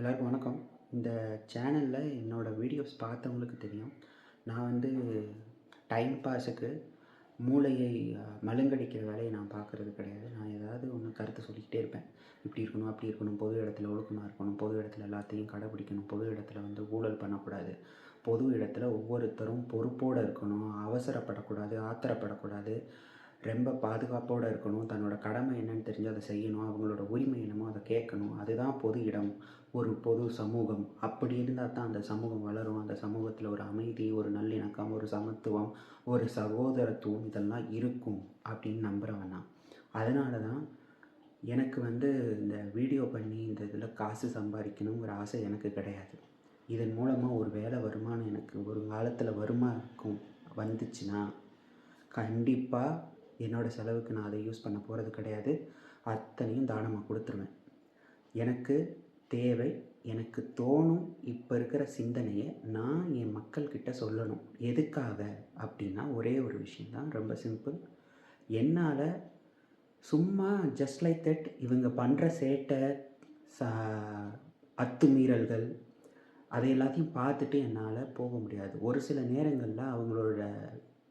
எல்லாருக்கும் வணக்கம். இந்த சேனலில் என்னோடய வீடியோஸ் பார்த்தவங்களுக்கு தெரியும். நான் வந்து டைம் பாஸுக்கு மூளையை மலங்கடிக்கிற மழுங்கடிக்கிற வேலையை நான் பார்க்குறது கிடையாது. நான் ஏதாவது ஒன்று கருத்து சொல்லிக்கிட்டே இருப்பேன். இப்படி இருக்கணும் அப்படி இருக்கணும். பொது இடத்துல ஒழுக்கமாக இருக்கணும். பொது இடத்துல எல்லாத்தையும் கடைப்பிடிக்கணும் பொது இடத்துல வந்து ஊழல் பண்ணக்கூடாது. பொது இடத்துல ஒவ்வொருத்தரும் பொறுப்போடு இருக்கணும். அவசரப்படக்கூடாது ஆத்திரப்படக்கூடாது. ரொம்ப பாதுகாப்போடு இருக்கணும். தன்னோட கடமை என்னன்னு தெரிஞ்சு அதை செய்யணும். அவங்களோட உரிமை என்னமோ அதை கேட்கணும். அதுதான் பொது இடம். ஒரு பொது சமூகம் அப்படி இருந்தால் தான் அந்த சமூகம் வளரும். அந்த சமூகத்தில் ஒரு அமைதி ஒரு நல்லிணக்கம் ஒரு சமத்துவம் ஒரு சகோதரத்துவம் இதெல்லாம் இருக்கும் அப்படின்னு நம்புகிறவன் நான். அதனால தான் எனக்கு வந்து இந்த வீடியோ பண்ணி இந்த இதில் காசு சம்பாதிக்கணுங்கிற ஆசை எனக்கு கிடையாது. இதன் மூலமாக ஒரு வேலை வருமானம் எனக்கு ஒரு காலத்தில் வருமானம் வந்துச்சுன்னா கண்டிப்பாக என்னோடய செலவுக்கு நான் அதை யூஸ் பண்ண போகிறது கிடையாது. அத்தனையும் தானமாக கொடுத்துருவேன். எனக்கு தேவை எனக்கு தோணும் இப்போ இருக்கிற சிந்தனையை நான் என் மக்கள்கிட்ட சொல்லணும். எதுக்காக? அப்படின்னா ஒரே ஒரு விஷயந்தான் ரொம்ப சிம்பிள் என்னால் சும்மா ஜஸ்ட் லைக் தட் இவங்க பண்ணுற சேட்டை ச அத்துமீறல்கள் அதை எல்லாத்தையும் பார்த்துட்டு என்னால் போக முடியாது. ஒரு சில நேரங்களில் அவங்களோட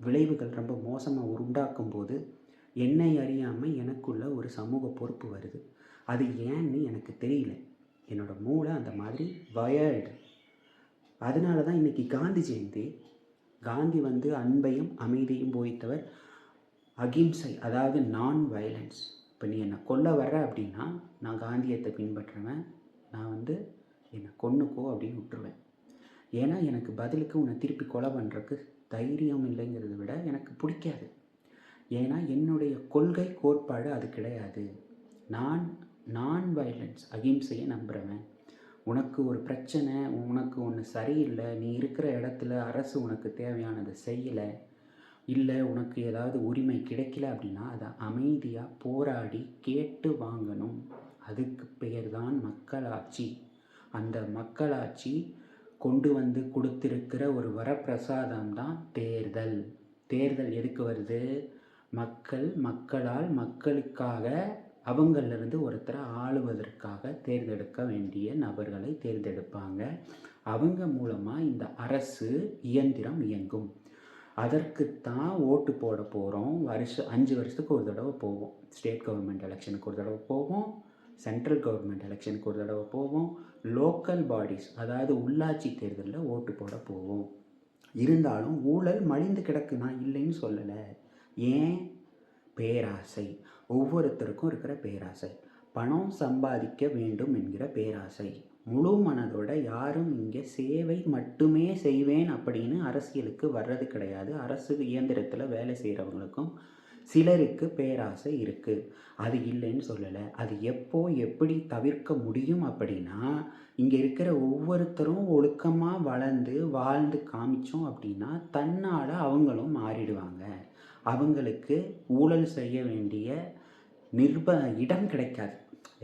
விளைவுகள் ரொம்ப மோசமாக உண்டாக்கும் போது என்னை அறியாமல் எனக்குள்ள ஒரு சமூக பொறுப்பு வருது. அது ஏன்னு எனக்கு தெரியல. என்னோடய மூளை அந்த மாதிரி வயர்டு அதனால தான் இன்றைக்கி காந்தி ஜெயந்தி காந்தி வந்து அன்பையும் அமைதியும் போய்த்தவர் அகிம்சை அதாவது நான் வயலன்ஸ் இப்போ நீ என்னை கொல்ல வர்ற அப்படின்னா நான் காந்தியத்தை பின்பற்றுவேன். நான் வந்து என்னை கொன்னுக்கோ அப்படின்னு விட்டுருவேன். ஏன்னா எனக்கு பதிலுக்கு உன்னை திருப்பி கொலை பண்ணுறக்கு தைரியம் இல்லைங்கிறத விட எனக்கு பிடிக்காது. ஏன்னா என்னுடைய கொள்கை கோட்பாடு அது கிடையாது. நான் நான் வயலன்ஸ் அகிம்சையை நம்புகிறவன் உனக்கு ஒரு பிரச்சனை உனக்கு ஒன்று சரியில்லை நீ இருக்கிற இடத்துல அரசு உனக்கு தேவையானதை செய்யலை இல்லை உனக்கு ஏதாவது உரிமை கிடைக்கல அப்படின்னா அதை அமைதியாக போராடி கேட்டு வாங்கணும். அதுக்கு பெயர் தான் மக்களாட்சி. அந்த மக்களாட்சி கொண்டு வந்து கொடுத்திருக்கிற ஒரு வரப்பிரசாதம் தான் தேர்தல். தேர்தல் எதுக்கு வருது? மக்கள் மக்களால் மக்களுக்காக அவங்களிலிருந்து ஒருத்தரை ஆளுவதற்காக தேர்ந்தெடுக்க வேண்டிய நபர்களை தேர்ந்தெடுப்பாங்க. அவங்க மூலமாக இந்த அரசு இயந்திரம் இயங்கும். அதற்குத்தான் ஓட்டு போட போகிறோம் வருஷம் அஞ்சு வருஷத்துக்கு ஒரு தடவை போவோம். ஸ்டேட் கவர்மெண்ட் எலெக்ஷனுக்கு ஒரு தடவை போவோம். சென்ட்ரல் கவர்மெண்ட் எலெக்ஷனுக்கு ஒரு தடவை போவோம். லோக்கல் பாடிஸ் அதாவது உள்ளாட்சி தேர்தலில் ஓட்டு போட போவோம். இருந்தாலும் ஊழல் மலிந்து கிடக்கு நான் இல்லைன்னு சொல்லலை. ஏன்? பேராசை. ஒவ்வொருத்தருக்கும் இருக்கிற பேராசை. பணம் சம்பாதிக்க வேண்டும் என்கிற பேராசை. முழு மனதோட யாரும் இங்கே சேவை மட்டுமே செய்வேன் அப்படின்னு அரசியலுக்கு வர்றது கிடையாது. அரசு இயந்திரத்தில் வேலை செய்கிறவங்களுக்கும் சிலருக்கு பேராசை இருக்குது அது இல்லைன்னு சொல்லலை. அது எப்போ எப்படி தவிர்க்க முடியும் அப்படின்னா இங்கே இருக்கிற ஒவ்வொருத்தரும் ஒழுக்கமாக வளர்ந்து வாழ்ந்து காமிச்சோம் அப்படின்னா தன்னால் அவங்களும் மாறிடுவாங்க. அவங்களுக்கு ஊழல் செய்ய வேண்டிய நிர்ப இடம் கிடைக்காது.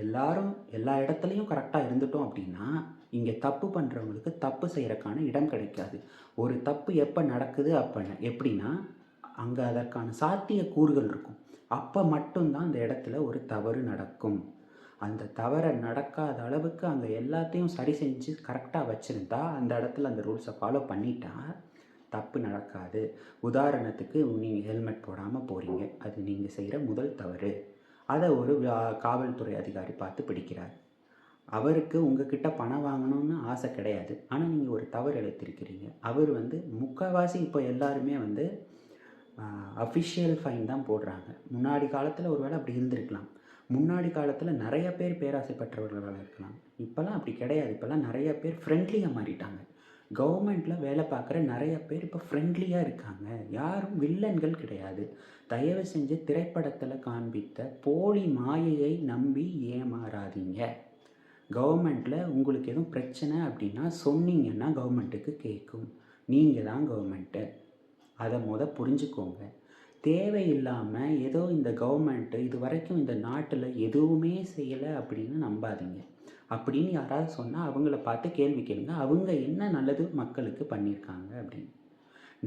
எல்லாரும் எல்லா இடத்துலையும் கரெக்டாக இருந்துட்டோம் அப்படின்னா இங்கே தப்பு பண்ணுறவங்களுக்கு தப்பு செய்கிறக்கான இடம் கிடைக்காது. ஒரு தப்பு எப்போ நடக்குது அப்போ எப்படின்னா அங்கே அதற்கான சாத்திய கூறுகள் இருக்கும். அப்போ மட்டும்தான் அந்த இடத்துல ஒரு தவறு நடக்கும். அந்த தவறை நடக்காத அளவுக்கு அங்கே எல்லாத்தையும் சரி செஞ்சு கரெக்டாக வச்சுருந்தா அந்த இடத்துல அந்த ரூல்ஸை ஃபாலோ பண்ணிட்டா தப்பு நடக்காது. உதாரணத்துக்கு நீங்கள் ஹெல்மெட் போடாமல் போகிறீங்க அது நீங்கள் செய்கிற முதல் தவறு. அதை ஒரு காவல்துறை அதிகாரி பார்த்து பிடிக்கிறார். அவருக்கு உங்ககிட்ட பணம் வாங்கணும்னு ஆசை கிடையாது. ஆனால் நீங்கள் ஒரு தவறு எழுத்திருக்கிறீங்க அவர் வந்து முக்கால்வாசி இப்போ எல்லாருமே வந்து அஃபிஷியல் ஃபைன் தான் போடுறாங்க. முன்னாடி காலத்தில் ஒரு வேளை அப்படி இருந்திருக்கலாம். முன்னாடி காலத்தில் நிறைய பேர் பேராசைப்பட்டவர்களாக இருக்கலாம். இப்போல்லாம் அப்படி கிடையாது. இப்போல்லாம் நிறைய பேர் ஃப்ரெண்ட்லியாக மாறிட்டாங்க. கவர்மெண்ட்டில் வேலை பார்க்குற நிறைய பேர் இப்போ ஃப்ரெண்ட்லியாக இருக்காங்க. யாரும் வில்லன்கள் கிடையாது. தயவு செஞ்சு திரைப்படத்தில் காண்பித்த போலி மாயையை நம்பி ஏமாறாதீங்க. கவர்மெண்ட்டில் உங்களுக்கு எதுவும் பிரச்சனை அப்படின்னா சொன்னீங்கன்னா கவர்மெண்ட்டுக்கு கேட்கும். நீங்கள் தான் கவர்மெண்ட்டு. அதை முத புரிஞ்சுக்கோங்க. தேவையில்லாமல் ஏதோ இந்த கவர்மெண்ட்டு இது வரைக்கும் இந்த நாட்டில் எதுவுமே செய்யலை அப்படின்னு நம்பாதீங்க. அப்படின்னு யாராவது சொன்னால் அவங்கள பார்த்து கேள்வி கேளுங்க. அவங்க என்ன நல்லது மக்களுக்கு பண்ணியிருக்காங்க அப்படின்னு.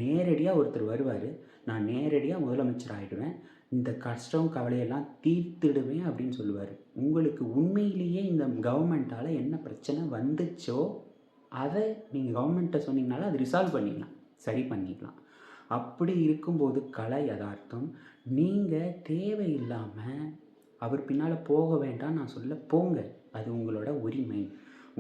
நேரடியாக ஒருத்தர் வருவார். நான் நேரடியாக முதலமைச்சர் ஆகிடுவேன் இந்த கஷ்டம் கவலையெல்லாம் தீர்த்திடுவேன் அப்படின்னு சொல்லுவார். உங்களுக்கு உண்மையிலேயே இந்த கவர்மெண்ட்டால் என்ன பிரச்சனை வந்துச்சோ அதை நீங்கள் கவர்மெண்ட்டை சொன்னீங்கனால அது ரிசால்வ் பண்ணிக்கலாம் சரி பண்ணிக்கலாம் அப்படி இருக்கும்போது கலை யதார்த்தம். நீங்கள் தேவையில்லாமல் அவர் பின்னால் போக வேண்டாம் நான் சொல்ல போங்க. அது உங்களோட உரிமை.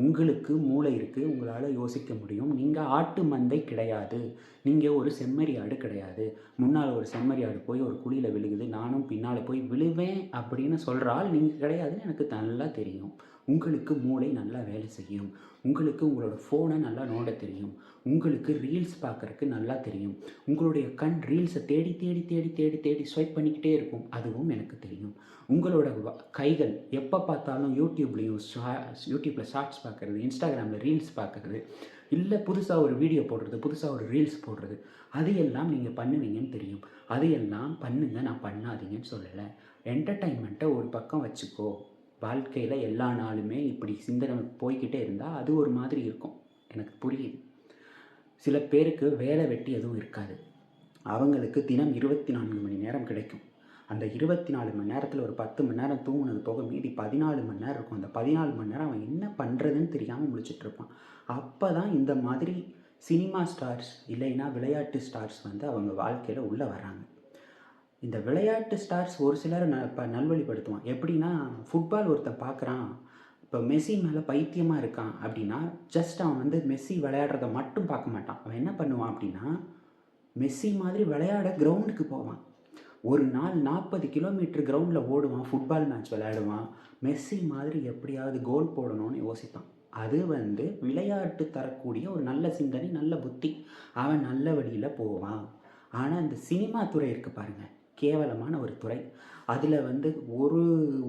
உங்களுக்கு மூளை இருக்குது உங்களால் யோசிக்க முடியும். நீங்கள் ஆட்டு மந்தை கிடையாது. நீங்கள் ஒரு செம்மறி ஆடு கிடையாது. முன்னால் ஒரு செம்மறி ஆடு போய் ஒரு குழியில் விழுகுது. நானும் பின்னால் போய் விழுவேன் அப்படின்னு சொல்கிறால் நீங்கள் கிடையாதுன்னு எனக்கு நல்லா தெரியும். உங்களுக்கு மூளை நல்லா வேலை செய்யும். உங்களுக்கு உங்களோட ஃபோனை நல்லா நோண்ட தெரியும். உங்களுக்கு ரீல்ஸ் பார்க்குறக்கு நல்லா தெரியும். உங்களுடைய கண் ரீல்ஸை தேடி தேடி தேடி தேடி தேடி ஸ்வைப் பண்ணிக்கிட்டே இருக்கும். அதுவும் எனக்கு தெரியும். உங்களோட வ- கைகள் எப்போ பார்த்தாலும் யூடியூப்லேயும் யூடியூப்பில் ஷார்ட்ஸ் பார்க்குறது இன்ஸ்டாகிராமில் ரீல்ஸ் பார்க்குறது இல்லை புதுசாக ஒரு வீடியோ போடுறது புதுசாக ஒரு ரீல்ஸ் போடுறது அதையெல்லாம் நீங்கள் பண்ணுவீங்கன்னு தெரியும். அதையெல்லாம் பண்ணுங்க நான் பண்ணாதீங்கன்னு சொல்லலை. என்டர்டைன்மெண்ட்டை ஒரு பக்கம் வச்சுக்கோ. வாழ்க்கையில் எல்லா நாளுமே இப்படி சிந்தனை போய்கிட்டே இருந்தால் அது ஒரு மாதிரி இருக்கும். எனக்கு புரியுது. சில பேருக்கு வேலை வெட்டி எதுவும் இருக்காது. அவங்களுக்கு தினம் இருபத்தி நான்கு மணி நேரம் கிடைக்கும். அந்த இருபத்தி நாலு மணி நேரத்தில் ஒரு பத்து மணி நேரம் தூங்கினது போக மீதி பதினாலு மணி நேரம் இருக்கும். அந்த பதினாலு மணி நேரம் அவன் என்ன பண்ணுறதுன்னு தெரியாமல் முழிச்சிட்டு இருப்பான். அப்போ தான் இந்த மாதிரி சினிமா ஸ்டார்ஸ் இல்லைன்னா விளையாட்டு ஸ்டார்ஸ் வந்து அவங்க வாழ்க்கையில் உள்ளே வராங்க. இந்த விளையாட்டு ஸ்டார்ஸ் ஒரு சிலர் ந இப்போ நல்வழிப்படுத்துவான். எப்படின்னா ஃபுட்பால் ஒருத்தன் பார்க்குறான் இப்போ மெஸ்ஸி மேலே பைத்தியமாக இருக்கான் அப்படின்னா ஜஸ்ட் அவன் வந்து மெஸ்ஸி விளையாடுறத மட்டும் பார்க்க மாட்டான். அவன் என்ன பண்ணுவான் அப்படின்னா மெஸ்ஸி மாதிரி விளையாட கிரவுண்டுக்கு போவான். ஒரு நாள் நாற்பது கிலோமீட்டர் கிரவுண்டில் ஓடுவான் ஃபுட்பால் மேட்ச் விளையாடுவான். மெஸ்ஸி மாதிரி எப்படியாவது கோல் போடணும்னு யோசிப்பான். அது வந்து விளையாட்டு தரக்கூடிய ஒரு நல்ல சிந்தனை நல்ல புத்தி. அவன் நல்ல வழியில் போவான். ஆனால் இந்த சினிமா துறை இருக்குது பாருங்கள் கேவலமான ஒரு துறை. அதில் வந்து ஒரு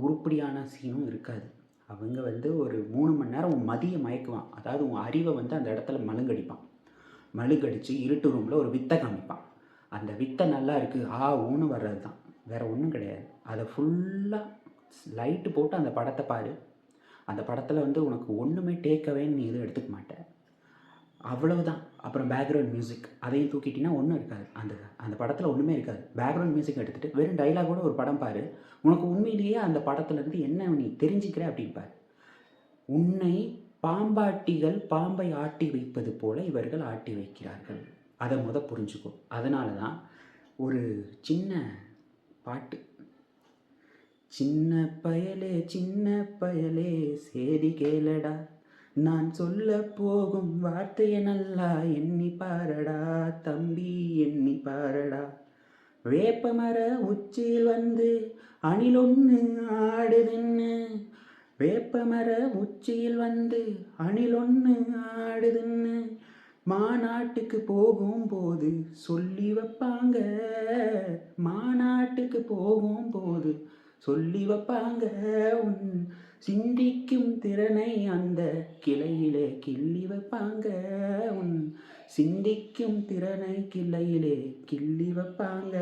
உருப்படியான சீனும் இருக்காது. அவங்க வந்து ஒரு மூணு மணி நேரம் உன் மதிய மயக்குவான். அதாவது உன் அறிவை வந்து அந்த இடத்துல மழுங்கடிப்பான். மழுங்கடித்து இருட்டு ரூமில் ஒரு வித்தை காமிப்பான். அந்த வித்தை நல்லா இருக்குது ஆ ஊன்னு வர்றது தான் வேறு ஒன்றும் கிடையாது. அதை ஃபுல்லாக லைட்டு போட்டு அந்த படத்தை பாரு. அந்த படத்தில் வந்து உனக்கு ஒன்றுமே டேக்கவேன்னு நீ எதுவும் எடுத்துக்க மாட்டேன் அவ்வளவுதான். அப்புறம் பேக்ரவுண்ட் மியூசிக் அதையும் தூக்கிட்டீங்கன்னா ஒன்றும் இருக்காது. அந்த அந்த படத்தில் ஒன்றுமே இருக்காது. பேக்ரவுண்ட் மியூசிக் எடுத்துகிட்டு வெறும் டைலாகோட ஒரு படம் பாரு. உனக்கு உண்மையிலேயே அந்த படத்துலேருந்து என்ன நீ தெரிஞ்சுக்கிற அப்படின்பார் உன்னை பாம்பாட்டிகள் பாம்பை ஆட்டி வைப்பது போல இவர்கள் ஆட்டி வைக்கிறார்கள். அதை முத புரிஞ்சுக்கோ. அதனால தான் ஒரு சின்ன பாட்டு. சின்ன பயலே சின்ன பயலே சேதி கேளடா. நான் சொல்ல போகும் வார்த்தையை நல்லா எண்ணி பாரடா தம்பி எண்ணி பாரடா. வேப்பமர உச்சியில் வந்து அணில் ஒன்று ஆடுதுன்னு வேப்பமர உச்சியில் வந்து அணில் ஒன்று ஆடுதுன்னு மாநாட்டுக்கு போகும்போது சொல்லி வைப்பாங்க. மாநாட்டுக்கு போகும்போது சொல்லி வைப்பாங்க. உன் சிந்திக்கும் திறனை அந்த கிளையிலே கிள்ளி வைப்பாங்க. உன் சிந்திக்கும் திறனை கிளையிலே கிள்ளி வைப்பாங்க.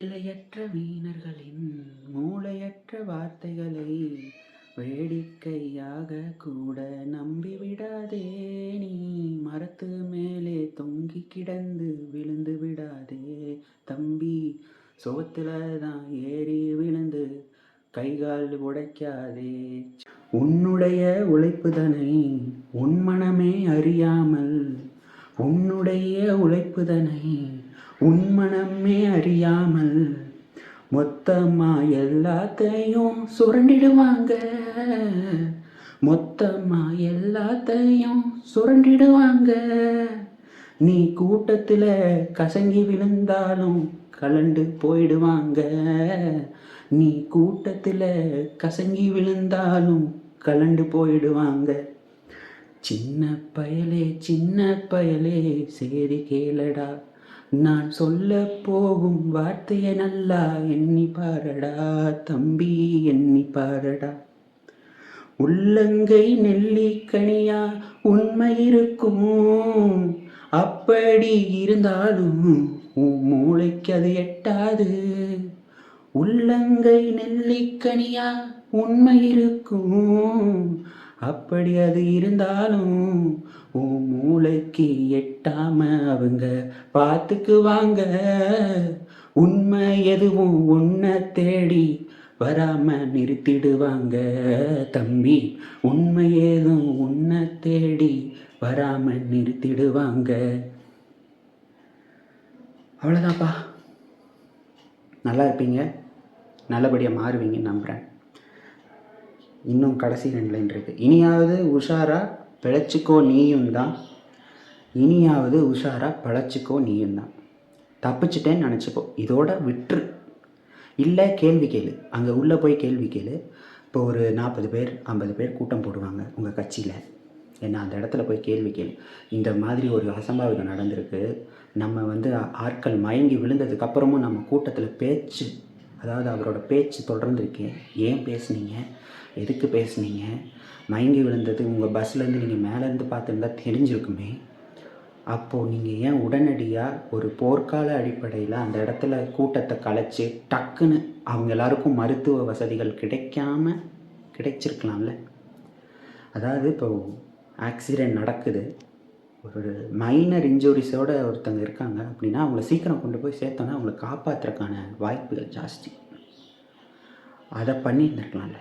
கிளையற்ற வீணர்களின் மூளையற்ற வார்த்தைகளை வேடிக்கையாக கூட நம்பிவிடாதே. நீ மரத்து மேலே தொங்கி கிடந்து விழுந்து விடாதே. தம்பி சோத்துல தான் ஏறி விழுந்து கைகால் உடைக்காதே. உன்னுடைய உழைப்புதனை உன் மனமே அறியாமல் உன்னுடைய உழைப்புதனை உன் மனமே அறியாமல் மொத்தமா எல்லாத்தையும் சுரண்டிடுவாங்க. மொத்தமா எல்லாத்தையும் சுரண்டிடுவாங்க. நீ கூட்டத்தில் கசங்கி விழுந்தாலும் கலண்டு போயிடுவாங்க. நீ கூட்டத்தில் கசங்கி விழுந்தாலும் கலண்டு போயிடுவாங்க. சின்ன பயலே சின்ன பயலே சரி கேளடா. நான் சொல்ல போகும் வார்த்தையை நல்லா எண்ணி பாரடா தம்பி எண்ணி பாரடா. உள்ளங்கை நெல்லிக்கனியா உண்மை இருக்கும்? அப்படி இருந்தாலும் உன் மூளைக்கு அது எட்டாது. உள்ளங்கை நெல்லிக்கனியா உண்மை இருக்கும் அப்படி அது இருந்தாலும் உன் மூளைக்கு எட்டாம அவங்க பார்த்துக்குவாங்க உண்மை எதுவும் உன்னை தேடி வராம நிறுத்திடுவாங்க. தம்பி உண்மை ஏதும் உன்னை தேடி வராம நிறுத்திடுவாங்க. அவ்வளோதான்ப்பா நல்லா இருப்பீங்க. நல்லபடியாக மாறுவீங்கன்னு நம்புகிறேன் இன்னும் கடைசி ரெண்டு லைன் இருக்குது இனியாவது உஷாராக பிழைச்சிக்கோ நீயும் தான். இனியாவது உஷாராக பழச்சிக்கோ நீயும் தான். தப்பிச்சிட்டேன்னு நினச்சிக்கோ. இதோட விட்டுரு. இல்லை கேள்வி கேளு. அங்கே உள்ளே போய் கேள்வி கேளு. இப்போ ஒரு நாற்பது பேர் ஐம்பது பேர் கூட்டம் போடுவாங்க உங்கள் கட்சியில். ஏன்னா அந்த இடத்துல போய் கேள்வி கேளு. இந்த மாதிரி ஒரு அசம்பாவிதம் நடந்திருக்கு. நம்ம வந்து ஆட்கள் மயங்கி விழுந்ததுக்கப்புறமும் நம்ம கூட்டத்தில் பேச்சு அதாவது அவரோட பேச்சு தொடர்ந்துருக்கே. ஏன் பேசுனீங்க? எதுக்கு பேசுனீங்க? மயங்கி விழுந்தது உங்கள் பஸ்லேருந்து நீங்கள் மேலேருந்து பார்த்துருந்தா தெரிஞ்சிருக்குமே. அப்போது நீங்கள் ஏன் உடனடியாக ஒரு போர்க்கால அடிப்படையில் அந்த இடத்துல கூட்டத்தை கலைச்சி டக்குன்னு அவங்க எல்லாருக்கும் மருத்துவ வசதிகள் கிடைக்காம கிடைச்சிருக்கலாம்ல. அதாவது இப்போ ஆக்சிடெண்ட் நடக்குது. ஒரு மைனர் இன்ஜுரிஸோடு ஒருத்தங்க இருக்காங்க. அப்படின்னா அவங்கள சீக்கிரம் கொண்டு போய் சேர்த்தோன்னா அவங்கள காப்பாற்றுறதுக்கான வாய்ப்புகள் ஜாஸ்தி. அதை பண்ணியிருந்துருக்கலாம்ல.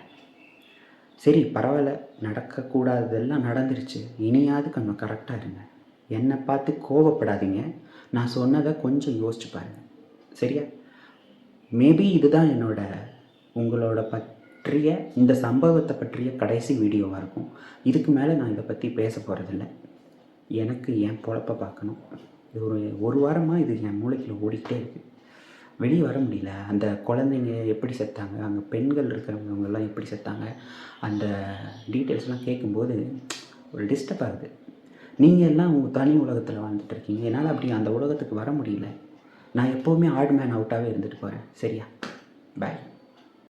சரி பரவாயில்ல. நடக்கக்கூடாததெல்லாம் நடந்துருச்சு. இனியாவது கொஞ்சம் கரெக்டாக இருங்க. என்னை பார்த்து கோவப்படாதீங்க. நான் சொன்னதை கொஞ்சம் யோசிச்சு பாருங்கள் சரியா? மேபி இதுதான் என்னோட உங்களோட பற்றிய இந்த சம்பவத்தை பற்றிய கடைசி வீடியோவாக இருக்கும். இதுக்கு மேலே நான் இதை பற்றி பேச போகிறதில்ல எனக்கு என் பொழப்பை பார்க்கணும். இது ஒரு ஒரு வாரமாக இது என் மூளைக்குள்ள ஓடிக்கிட்டே இருக்குது வெளியே வர முடியல. அந்த குழந்தைங்க எப்படி செத்தாங்க? அங்கே பெண்கள் இருக்கிறவங்கலாம் எப்படி செத்தாங்க? அந்த டீட்டெயில்ஸ்லாம் கேட்கும்போது ஒரு டிஸ்டர்ப் ஆகுது நீங்கள் எல்லாம் உங்கள் தனி உலகத்தில் வாழ்ந்துட்டு இருக்கீங்க. என்னால் அப்படி அந்த உலகத்துக்கு வர முடியல. நான் எப்போவுமே ஆட் மேன் அவுட்டாகவே இருந்துட்டு போகிறேன் சரியா? பாய்